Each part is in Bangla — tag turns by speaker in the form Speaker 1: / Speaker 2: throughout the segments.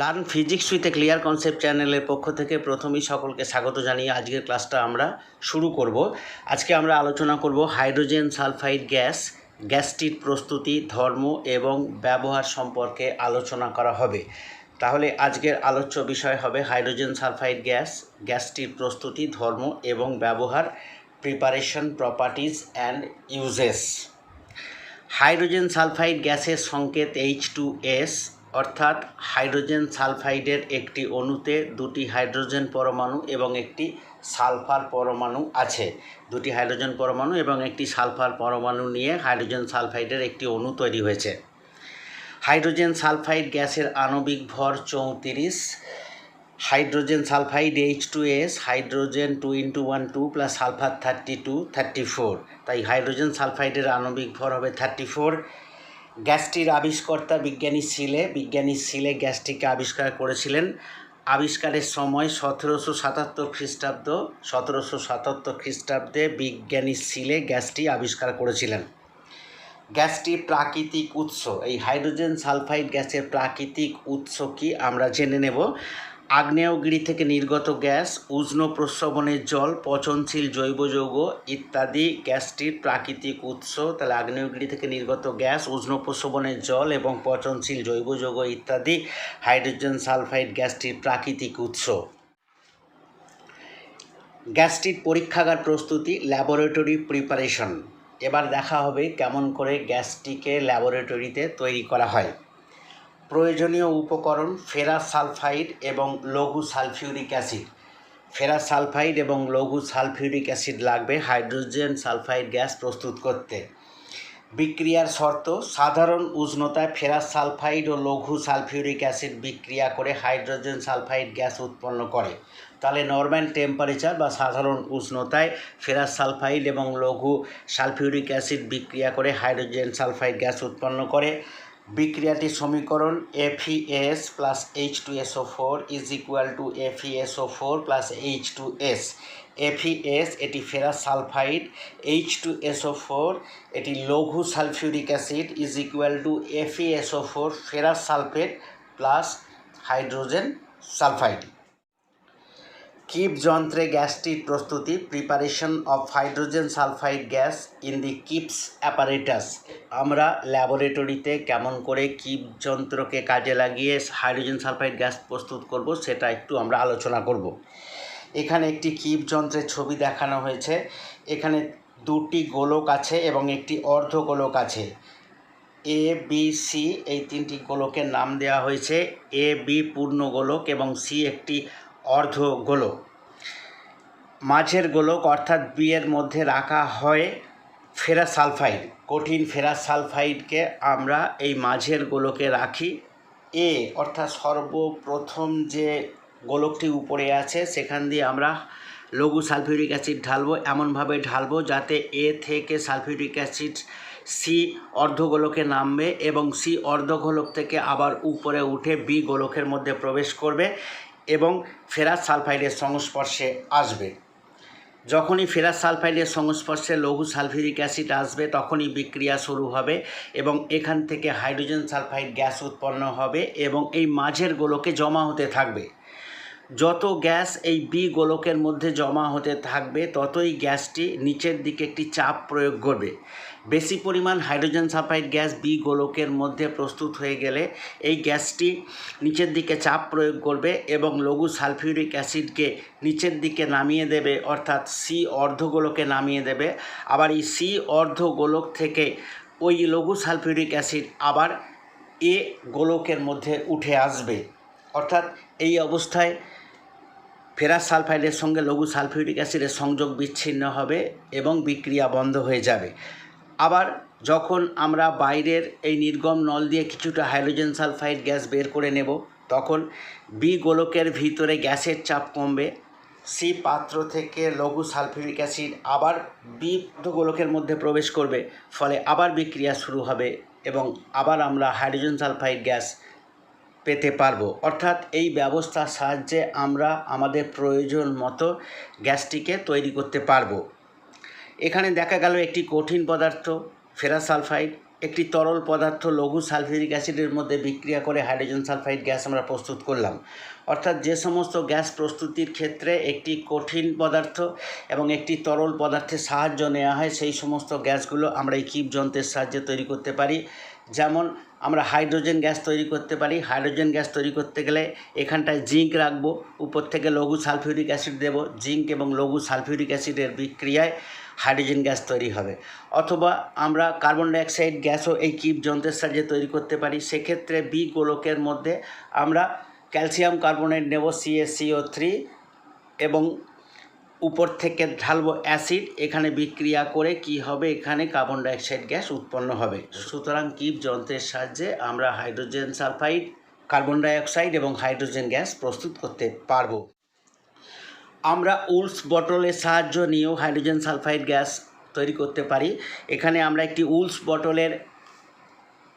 Speaker 1: Learn physics with a clear concept চ্যানেলের পক্ষ থেকে প্রথমেই সকলকে স্বাগত জানিয়ে আজকের ক্লাসটা আমরা শুরু করব। আজকে আমরা আলোচনা করব হাইড্রোজেন সালফাইড গ্যাস গ্যাসটির প্রস্তুতি, ধর্ম এবং ব্যবহার সম্পর্কে আলোচনা করা হবে। তাহলে আজকের আলোচ্য বিষয় হবে হাইড্রোজেন সালফাইড গ্যাস গ্যাসটির প্রস্তুতি, ধর্ম এবং ব্যবহার preparation properties and uses hydrogen sulphide গ্যাসের সংকেত এইচ টু এস অর্থাৎ হাইড্রোজেন সালফাইডের একটি অণুতে দুটি হাইড্রোজেন পরমাণু এবং একটি সালফার পরমাণু আছে। দুটি হাইড্রোজেন পরমাণু এবং একটি সালফার পরমাণু নিয়ে হাইড্রোজেন সালফাইডের একটি অণু তৈরি হয়েছে। হাইড্রোজেন সালফাইড গ্যাসের আণবিক ভর চৌত্রিশ, hydrogen sulphide H two S, hydrogen two into one two plus sulphur thirty two, thirty four. তাই হাইড্রোজেন সালফাইডের আণবিক ভর হবে থার্টি ফোর গ্যাসটির আবিষ্কর্তা বিজ্ঞানী সিলে বিজ্ঞানী সিলে গ্যাসটিকে আবিষ্কার করেছিলেন। আবিষ্কারের সময় সতেরোশো সাতাত্তর খ্রিস্টাব্দ, সতেরোশো সাতাত্তর খ্রিস্টাব্দে বিজ্ঞানী সিলে গ্যাসটি আবিষ্কার করেছিলেন। গ্যাসটি প্রাকৃতিক উৎস, এই হাইড্রোজেন সালফাইড গ্যাসের প্রাকৃতিক উৎস কি আমরা জেনে নেব। আগ্নেয়গিরি থেকে নির্গত গ্যাস, উষ্ণ প্রস্রবণের জল, পচনশীল জৈব যৌগ ইত্যাদি গ্যাসটির প্রাকৃতিক উৎস। তাহলে আগ্নেয়গিরি থেকে নির্গত গ্যাস, উষ্ণ প্রস্রবণের জল এবং পচনশীল জৈব যৌগ ইত্যাদি হাইড্রোজেন সালফাইড গ্যাসটির প্রাকৃতিক উৎস। গ্যাসটির পরীক্ষাগার প্রস্তুতি, ল্যাবরেটরি প্রিপারেশন। এবার দেখা হবে কেমন করে গ্যাসটিকে ল্যাবরেটরিতে তৈরি করা হয়। প্রয়োজনীয় উপকরণ ফেরাস সালফাইড এবং লঘু সালফিউরিক অ্যাসিড। ফেরাস সালফাইড এবং লঘু সালফিউরিক অ্যাসিড লাগবে হাইড্রোজেন সালফাইড গ্যাস প্রস্তুত করতে। বিক্রিয়ার শর্ত, সাধারণ উষ্ণতায় ফেরাস সালফাইড ও লঘু সালফিউরিক অ্যাসিড বিক্রিয়া করে হাইড্রোজেন সালফাইড গ্যাস উৎপন্ন করে। তাহলে নর্মাল টেম্পারেচার বা সাধারণ উষ্ণতায় ফেরাস সালফাইড এবং লঘু সালফিউরিক অ্যাসিড বিক্রিয়া করে হাইড্রোজেন সালফাইড গ্যাস উৎপন্ন করে। বিক্রিয়াটির সমীকরণ F e S plus H two S O four is equal to F e S O four plus H two S F e S এটি ferrous sulphide H two S O four এটি লঘু sulphuric acid is equal to F e S O four ferrous sulphate plus hydrogen sulphide Kipp যন্ত্রে গ্যাসটির প্রস্তুতি preparation of hydrogen sulphide gas in the Kipp's apparatus আমরা ল্যাবরেটরিতে কেমন করে কিপ যন্ত্রকে কাজে লাগিয়ে হাইড্রোজেন সালফাইড গ্যাস প্রস্তুত করব সেটা একটু আমরা আলোচনা করব। এখানে একটি কিপ যন্ত্রের ছবি দেখানো হয়েছে। এখানে দুটি গোলক আছে এবং একটি অর্ধ গোলক আছে। এ বি সি এই তিনটি গোলকের নাম দেওয়া হয়েছে। এ বি পূর্ণ গোলক এবং সি একটি অর্ধ গোলক মাঝের গোলক অর্থাৎ বিয়ের মধ্যে রাখা হয় ফেরাস সালফাইড কঠিন ফেরাস সালফাইডকে আমরা এই মাঝের গোলকে রাখি। এ অর্থাৎ সর্বপ্রথম যে গোলকটি উপরে আছে, সেখান দিয়ে আমরা লঘু সালফিউরিক অ্যাসিড ঢালবো, এমনভাবে ঢালবো যাতে এ থেকে সালফিউরিক অ্যাসিড সি অর্ধগোলকে নামবে এবং সি অর্ধগোলক থেকে আবার উপরে উঠে বি গোলকের মধ্যে প্রবেশ করবে। এবং ফেরাস সালফাইডের সংস্পর্শে আসবে। যখনই ফেরাস সালফাইডের সংস্পর্শে লঘু সালফিউরিক অ্যাসিড আসবে, তখনই বিক্রিয়া শুরু হবে এবং এখান থেকে হাইড্রোজেন সালফাইড গ্যাস উৎপন্ন হবে এবং এই মাঝের গোলকে জমা হতে থাকবে। যত গ্যাস এই বি গোলকের মধ্যে জমা হতে থাকবে, ততই গ্যাসটি নিচের দিকে একটি চাপ প্রয়োগ করবে। বেশি পরিমাণ হাইড্রোজেন সালফাইড গ্যাস বি গোলকের মধ্যে প্রস্তুত হয়ে গেলে এই গ্যাসটি নিচের দিকে চাপ প্রয়োগ করবে এবং লঘু সালফিউরিক অ্যাসিডকে নিচের দিকে নামিয়ে দেবে, অর্থাৎ সি অর্ধগোলকে নামিয়ে দেবে। আবার এই সি অর্ধগোলক থেকে ওই লঘু সালফিউরিক অ্যাসিড আবার এ গোলকের মধ্যে উঠে আসবে। অর্থাৎ এই অবস্থায় ফেরাস সালফাইডের সঙ্গে লঘু সালফিউরিক অ্যাসিডের সংযোগ বিচ্ছিন্ন হবে এবং বিক্রিয়া বন্ধ হয়ে যাবে। আবার যখন আমরা বাইরের এই নির্গম নল দিয়ে কিছুটা হাইড্রোজেন সালফাইড গ্যাস বের করে নেব, তখন বি গোলকের ভিতরে গ্যাসের চাপ কমবে, সি পাত্র থেকে লঘু সালফিউরিক অ্যাসিড আবার বি গোলকের মধ্যে প্রবেশ করবে, ফলে আবার বিক্রিয়া শুরু হবে এবং আবার আমরা হাইড্রোজেন সালফাইড গ্যাস পেতে পারব। অর্থাৎ এই ব্যবস্থার সাহায্যে আমরা আমাদের প্রয়োজন মতো গ্যাসটিকে তৈরি করতে পারব। এখানে দেখা গেল একটি কঠিন পদার্থ ফেরাস সালফাইড একটি তরল পদার্থ লঘু সালফিউরিক অ্যাসিডের মধ্যে বিক্রিয়া করে হাইড্রোজেন সালফাইড গ্যাস আমরা প্রস্তুত করলাম। অর্থাৎ যে সমস্ত গ্যাস প্রস্তুতির ক্ষেত্রে একটি কঠিন পদার্থ এবং একটি তরল পদার্থের সাহায্য নেওয়া হয়, সেই সমস্ত গ্যাসগুলো আমরা এই কিপ যন্ত্রের সাহায্যে তৈরি করতে পারি। যেমন আমরা হাইড্রোজেন গ্যাস তৈরি করতে পারি। হাইড্রোজেন গ্যাস তৈরি করতে গেলে এখানটায় জিঙ্ক রাখব। উপর থেকে লঘু সালফিউরিক অ্যাসিড দেবো। জিঙ্ক এবং লঘু সালফিউরিক অ্যাসিডের বিক্রিয়ায় হাইড্রোজেন গ্যাস তৈরি হবে। অথবা আমরা কার্বন ডাইঅক্সাইড গ্যাসও এই কিপ যন্ত্রের সাহায্যে তৈরি করতে পারি। সেক্ষেত্রে বি গোলকের মধ্যে আমরা ক্যালসিয়াম কার্বনেট নেব সিএসিও থ্রি এবং উপর থেকে ঢালবো অ্যাসিড, এখানে বিক্রিয়া করে কি হবে? এখানে কার্বন ডাইঅক্সাইড গ্যাস উৎপন্ন হবে। সুতরাং কিপ যন্ত্রের সাহায্যে আমরা হাইড্রোজেন সালফাইড কার্বন ডাইঅক্সাইড এবং হাইড্রোজেন গ্যাস প্রস্তুত করতে পারব। আমরা উলস বটলের সাহায্য নিয়েও হাইড্রোজেন সালফাইড গ্যাস তৈরি করতে পারি। এখানে আমরা একটি উলস বটলের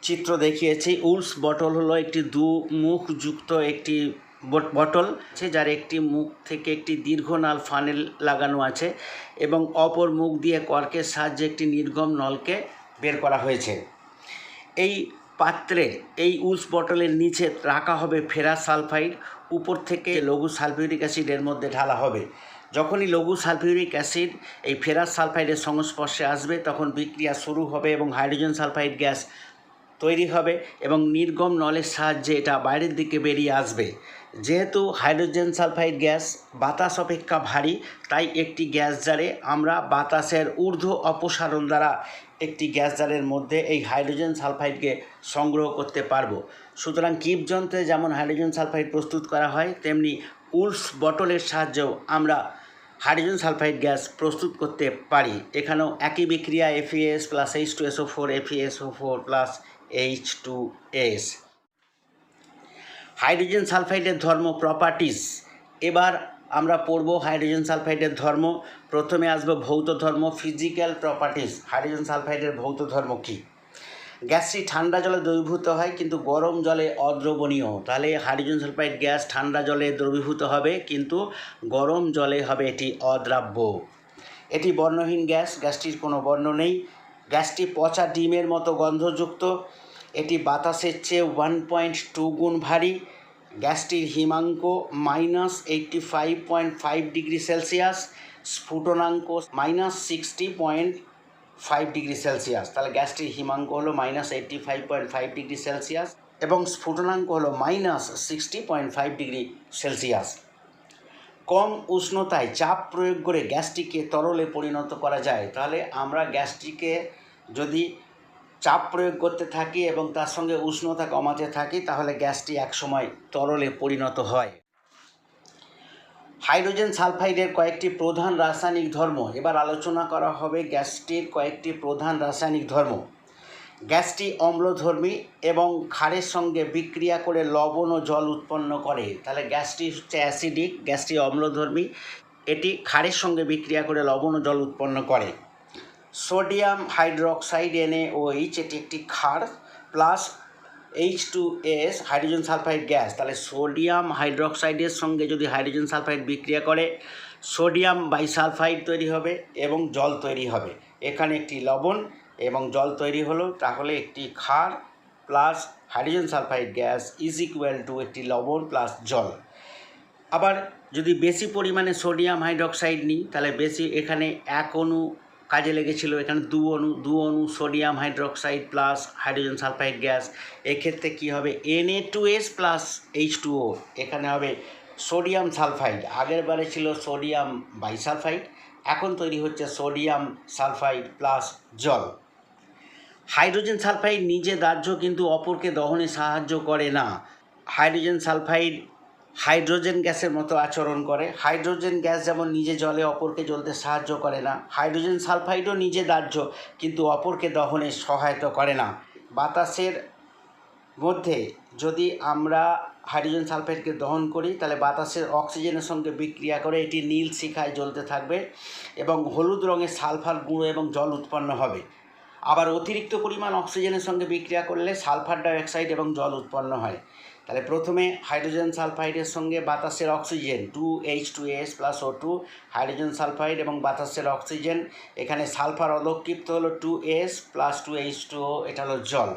Speaker 1: চিত্র দেখিয়েছি। উলস বটল হলো একটি দু মুখযুক্ত একটি বটল আছে যার একটি মুখ থেকে একটি দীর্ঘ নাল ফানেল লাগানো আছে এবং অপর মুখ দিয়ে কর্কের সাহায্যে একটি নির্গম নলকে বের করা হয়েছে। এই পাত্রে এই উলস বটলের নিচে রাখা হবে ফেরাস সালফাইড, উপর থেকে লঘু সালফিউরিক অ্যাসিড এর মধ্যে ঢালা হবে। যখনই লঘু সালফিউরিক অ্যাসিড এই ফেরাস সালফাইডের সংস্পর্শে আসবে, তখন বিক্রিয়া শুরু হবে এবং হাইড্রোজেন সালফাইড গ্যাস তৈরি হবে এবং নির্গম নলের সাহায্যে এটা বাইরের দিকে বেরিয়ে আসবে। যেহেতু হাইড্রোজেন সালফাইড গ্যাস বাতাস অপেক্ষা ভারী, তাই একটি গ্যাস জারে আমরা বাতাসের ঊর্ধ্ব অপসারণ দ্বারা একটি গ্যাস জারের মধ্যে এই হাইড্রোজেন সালফাইডকে সংগ্রহ করতে পারব। সুতরাং কিপ যন্ত্রে যেমন হাইড্রোজেন সালফাইড প্রস্তুত করা হয়, তেমনি উলস বটলের সাহায্যেও আমরা হাইড্রোজেন সালফাইড গ্যাস প্রস্তুত করতে পারি। এখানেও একই বিক্রিয়া F e S plus H two S O four F e S O four plus H two S hydrogen সালফাইডের ধর্ম প্রপার্টিস এবার আমরা পড়ব হাইড্রোজেন সালফাইডের ধর্ম। প্রথমে আসবে ভৌত ধর্ম ফিজিক্যাল প্রপার্টিস হাইড্রোজেন সালফাইডের ভৌত ধর্ম কী? গ্যাসটি ঠান্ডা জলে দ্রবীভূত হয়, কিন্তু গরম জলে অদ্রবণীয়। তাহলে হাইড্রোজেন সালফাইড গ্যাস ঠান্ডা জলে দ্রবীভূত হবে, কিন্তু গরম জলে হবে এটি অদ্রাব্য। এটি বর্ণহীন গ্যাস, গ্যাসটির কোনো বর্ণ নেই। গ্যাসটি পচা ডিমের মতো গন্ধযুক্ত। এটি বাতাসের চেয়ে ওয়ান পয়েন্ট টু গুণ ভারী। গ্যাসটির Himank minus eighty five point five degree Celsius স্ফুটনাঙ্ক minus sixty point five degree Celsius তাহলে গ্যাসটির হিমাঙ্ক হলো minus eighty five point five degree Celsius এবং স্ফুটনাঙ্ক হলো minus sixty point five degree Celsius কম উষ্ণতায় চাপ প্রয়োগ করে গ্যাসটিকে তরলে পরিণত করা যায়। তাহলে আমরা গ্যাসটিকে যদি চাপ প্রয়োগ করতে থাকি এবং তার সঙ্গে উষ্ণতা কমাতে থাকি, তাহলে গ্যাসটি একসময় তরলে পরিণত হয়। হাইড্রোজেন সালফাইডের কয়েকটি প্রধান রাসায়নিক ধর্ম। এবার আলোচনা করা হবে গ্যাসটির কয়েকটি প্রধান রাসায়নিক ধর্ম। গ্যাসটি অম্লধর্মী এবং ক্ষারের সঙ্গে বিক্রিয়া করে লবণ ও জল উৎপন্ন করে। তাহলে গ্যাসটি হচ্ছে অ্যাসিডিক, গ্যাসটি অম্লধর্মী, এটি ক্ষারের সঙ্গে বিক্রিয়া করে লবণ ও জল উৎপন্ন করে। সোডিয়াম হাইড্রোক্সাইড এনে ও এইচ এটি একটি ক্ষার plus H two S hydrogen sulphide gas. তাহলে সোডিয়াম হাইড্রোক্সাইডের সঙ্গে যদি হাইড্রোজেন সালফাইড বিক্রিয়া করে, সোডিয়াম বাইসালফাইড তৈরি হবে এবং জল তৈরি হবে। এখানে একটি লবণ এবং জল তৈরি হলো। তাহলে একটি ক্ষার plus hydrogen sulphide gas is equal to একটি লবণ প্লাস জল। আবার যদি বেশি পরিমাণে সোডিয়াম হাইড্রোক্সাইড নিই, তাহলে বেশি এখানে এক অণু কাজে লেগেছিল এখানে দু অণু দু অণু sodium hydroxide plus hydrogen sulphide gas. এক্ষেত্রে কী হবে? N A two S plus H two O এখানে হবে সোডিয়াম সালফাইড। আগের বারে ছিল সোডিয়াম বাইসালফাইড, এখন তৈরি হচ্ছে সোডিয়াম সালফাইড প্লাস জল। হাইড্রোজেন সালফাইড নিজে দাহ্য কিন্তু অপরকে দহনে সাহায্য করে না। হাইড্রোজেন সালফাইড হাইড্রোজেন গ্যাসের মতো আচরণ করে। হাইড্রোজেন গ্যাস যেমন নিজে জলে অপরকে জ্বলতে সাহায্য করে না, হাইড্রোজেন সালফাইডও নিজে দাহ্য, কিন্তু অপরকে দহনে সহায়তা করে না। বাতাসের মধ্যে যদি আমরা হাইড্রোজেন সালফাইডকে দহন করি, তাহলে বাতাসের অক্সিজেনের সঙ্গে বিক্রিয়া করে এটি নীল শিখায় জ্বলতে থাকবে এবং হলুদ রঙের সালফার গুঁড়ো এবং জল উৎপন্ন হবে। আবার অতিরিক্ত পরিমাণ অক্সিজেনের সঙ্গে বিক্রিয়া করলে সালফার ডাইঅক্সাইড এবং জল উৎপন্ন হয়। তাহলে প্রথমে হাইড্রোজেন সালফাইডের সঙ্গে বাতাসের oxygen two H two S plus O two hydrogen sulphide এবং বাতাসের অক্সিজেন। এখানে সালফার অলক্ষিপ্ত হলো two S plus two H two O এটা হলো জল।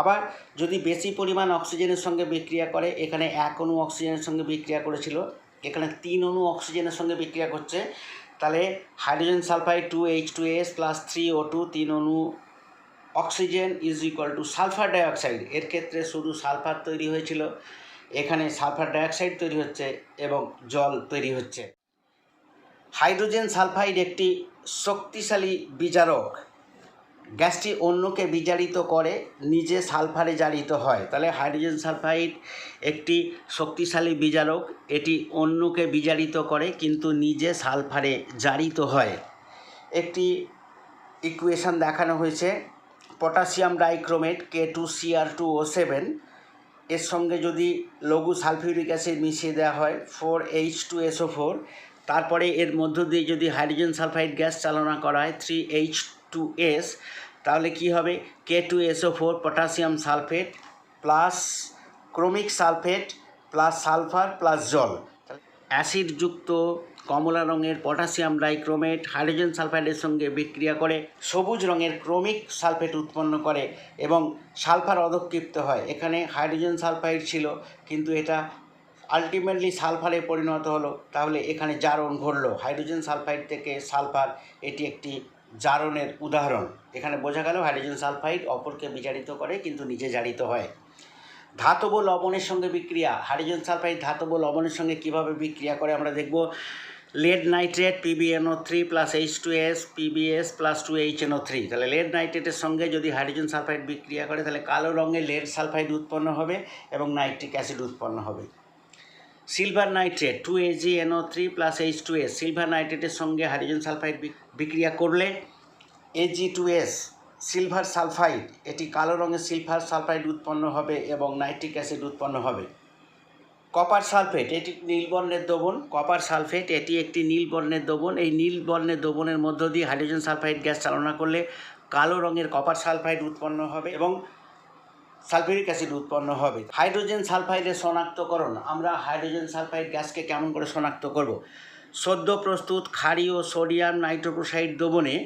Speaker 1: আবার যদি বেশি পরিমাণ অক্সিজেনের সঙ্গে বিক্রিয়া করে, এখানে এক অণু অক্সিজেনের সঙ্গে বিক্রিয়া করেছিল, এখানে তিন অণু অক্সিজেনের সঙ্গে বিক্রিয়া করছে, তাহলে hydrogen sulphide two H two S plus three O two তিন অণু oxygen is equal to sulphur dioxide এর ক্ষেত্রে শুধু সালফার তৈরি হয়েছিল, এখানে সালফার ডাইঅক্সাইড তৈরি হচ্ছে এবং জল তৈরি হচ্ছে। হাইড্রোজেন সালফাইড একটি শক্তিশালী বিজারক। গ্যাসটি অন্যকে বিজারিত করে, নিজে সালফারে জারিত হয়। তাহলে হাইড্রোজেন সালফাইড একটি শক্তিশালী বিজারক, এটি অন্যকে বিজারিত করে, কিন্তু নিজে সালফারে জারিত হয়। একটি ইকুয়েশন দেখানো হয়েছে। Potassium dichromate K two C R two O seven এর সঙ্গে যদি লঘু সালফিউরিক অ্যাসিড মিশিয়ে দেওয়া হয় four H two S O four তারপরে এর মধ্য দিয়ে যদি হাইড্রোজেন সালফাইড গ্যাস চালনা করা হয় থ্রি এইচ টু এস তাহলে কি হবে? K two S O four potassium sulphate plus chromic sulphate, plus sulphur, plus জল। অ্যাসিডযুক্ত কমলা রঙের পটাশিয়াম ডাইক্রোমেট হাইড্রোজেন সালফাইডের সঙ্গে বিক্রিয়া করে সবুজ রঙের ক্রোমিক সালফেট উৎপন্ন করে এবং সালফার অধক্ষিপ্ত হয়। এখানে হাইড্রোজেন সালফাইড ছিল, কিন্তু এটা আলটিমেটলি সালফারে পরিণত হলো। তাহলে এখানে জারণ ঘটলো। হাইড্রোজেন সালফাইড থেকে সালফার, এটি একটি জারণের উদাহরণ। এখানে বোঝা গেল হাইড্রোজেন সালফাইড অপরকে বিজারিত করে, কিন্তু নিজে জারিত হয়। ধাতব লবণের সঙ্গে বিক্রিয়া। হাইড্রোজেন সালফাইড ধাতব লবণের সঙ্গে কীভাবে বিক্রিয়া করে আমরা দেখব। Lead nitrate P B N O three plus H two S P B S plus two H N O three তাহলে লেড নাইট্রেটের সঙ্গে যদি হাইড্রোজেন সালফাইড বিক্রিয়া করে, তাহলে কালো রঙের লেড সালফাইড উৎপন্ন হবে এবং নাইট্রিক অ্যাসিড উৎপন্ন হবে। Silver nitrate two A G N O three plus H two S silver নাইট্রেটের সঙ্গে হাইড্রোজেন সালফাইড বিক্রিয়া করলে A G two S silver sulphide এটি কালো রঙের সিলভার সালফাইড উৎপন্ন হবে এবং নাইট্রিক অ্যাসিড উৎপন্ন হবে। কপার সালফেট, এটি নীল বর্ণের দ্রবণ, কপার সালফেট, এটি একটি নীল বর্ণের দ্রবণ। এই নীল বর্ণের দ্রবণের মধ্য দিয়ে হাইড্রোজেন সালফাইড গ্যাস চালনা করলে কালো রঙের কপার সালফাইড উৎপন্ন হবে এবং সালফিউরিক অ্যাসিড উৎপন্ন হবে। হাইড্রোজেন সালফাইডের শনাক্তকরণ, আমরা হাইড্রোজেন সালফাইড গ্যাসকে কেমন করে শনাক্ত করব? সদ্য প্রস্তুত ক্ষারীয় সোডিয়াম নাইট্রোপ্রোসাইড দ্রবণে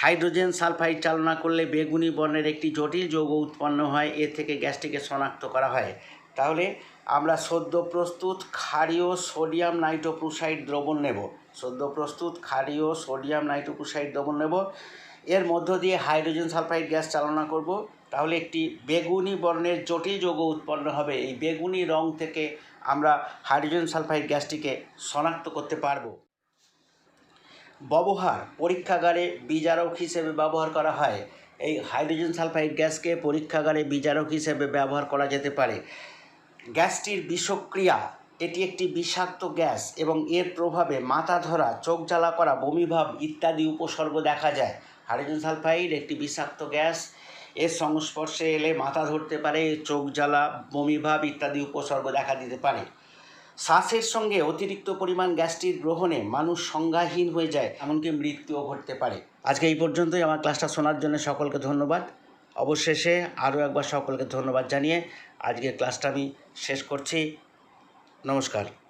Speaker 1: হাইড্রোজেন সালফাইড চালনা করলে বেগুনি বর্ণের একটি জটিল যৌগ উৎপন্ন হয় এর থেকে গ্যাসটিকে শনাক্ত করা হয়। তাহলে আমরা সদ্য প্রস্তুত ক্ষারীয় সোডিয়াম নাইট্রোক্লোসাইড দ্রবণ নেব। সদ্য প্রস্তুত ক্ষারীয় সোডিয়াম নাইট্রোক্লোসাইড দ্রবণ নেব। এর মধ্য দিয়ে হাইড্রোজেন সালফাইড গ্যাস চালনা করব। তাহলে একটি বেগুনি বর্ণের জটিল যৌগ উৎপন্ন হবে। এই বেগুনি রং থেকে আমরা হাইড্রোজেন সালফাইড গ্যাসটিকে শনাক্ত করতে পারব। ব্যবহার পরীক্ষাগারে বিজারক হিসেবে ব্যবহার করা হয়। এই হাইড্রোজেন সালফাইড গ্যাসকে পরীক্ষাগারে বিজারক হিসেবে ব্যবহার করা যেতে পারে। গ্যাসটির বিষক্রিয়া, এটি একটি বিষাক্ত গ্যাস এবং এর প্রভাবে মাথা ধরা, চোখ জ্বালা করা বমিভাব ইত্যাদি উপসর্গ দেখা যায়। হাইড্রোজেন সালফাইড একটি বিষাক্ত গ্যাস, এর সংস্পর্শে এলে মাথা ধরতে পারে, চোখ জ্বালা বমিভাব ইত্যাদি উপসর্গ দেখা দিতে পারে। শ্বাসের সঙ্গে অতিরিক্ত পরিমাণ গ্যাসটির গ্রহণে মানুষ সংজ্ঞাহীন হয়ে যায়, এমনকি মৃত্যুও ঘটতে পারে। আজকে এই পর্যন্তই। আমার ক্লাসটা শোনার জন্য সকলকে ধন্যবাদ। অবশেষে আরও একবার সকলকে ধন্যবাদ জানিয়ে আজকের ক্লাসটা আমি শেষ করছি। নমস্কার।